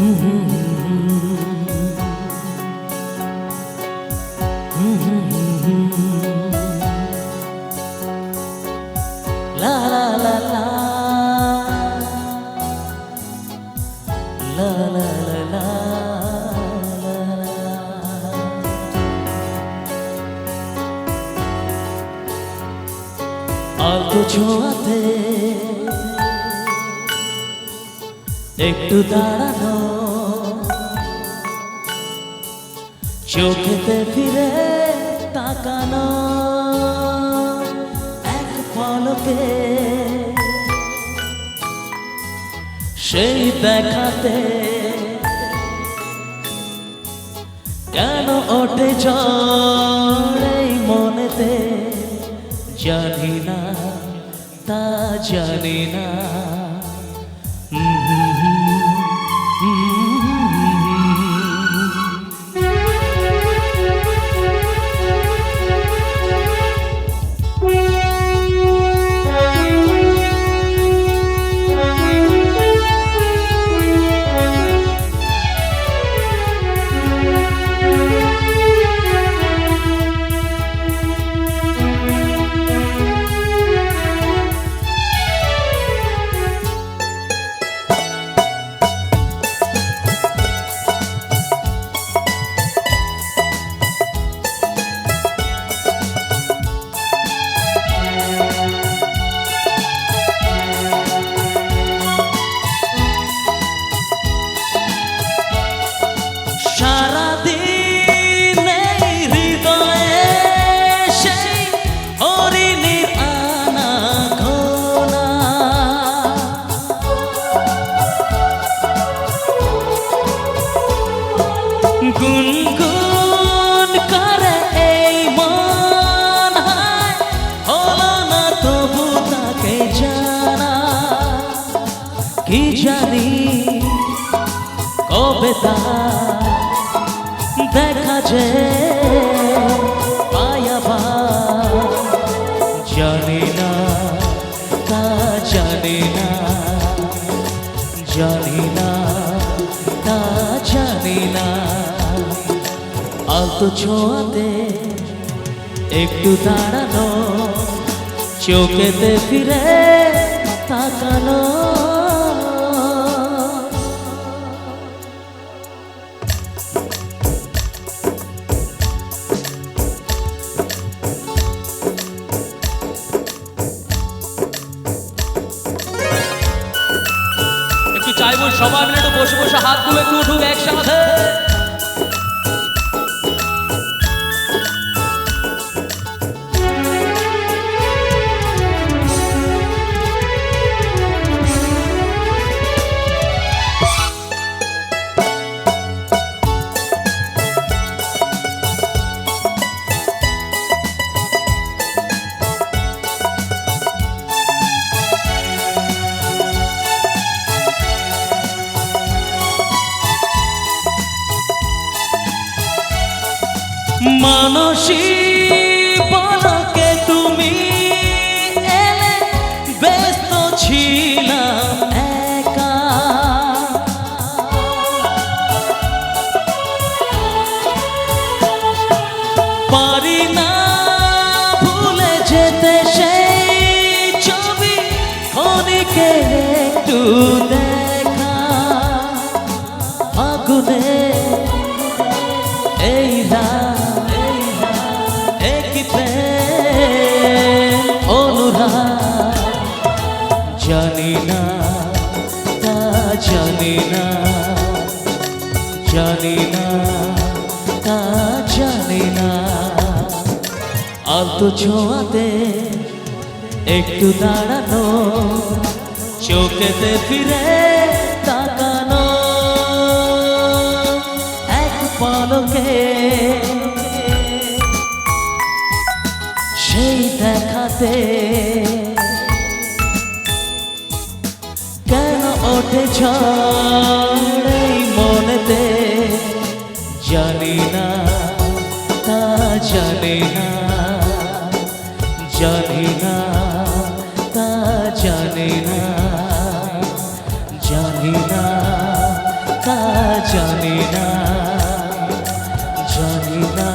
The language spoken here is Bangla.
অল্প ছোঁয়াতে একটু দাঁড়ানো। চোখেতে ফিরে তাকানো। এক পলকে সেই দেখাতে। কেন ওঠে এই মনেতে? জানি না, তা জানি না। গুনগুন করে এই মন হলো না তবু তাকে জানা। কি জানি কবে তা দেখা যে পায়াবা জানি না, তা জানি না। জানি না, তা জানি না। আলতো ছোঁয়াতে একটু দাঁড়ানো, চোখেতে ফিরে তাকানো। একটু চাইব সবাই মিলে একটু বসে বসে একটু উঠুক একসাথে। মানসী পলকে তুমি একা। পারি না যেতে ছবি দেখা। ফাগুনে এই রাত জানি না, তা জানি না জানি না, তা জানি না। আলতো ছোঁয়াতে একটু দাঁড়ানো, চোখেতে ফিরে তাকানো। এক পলকে সেই দেখাতে ওঠে ঝড় মনেতে জানি না, তা জানি না জানি না, তা জানি না জানি না, তা জানি না জানি না।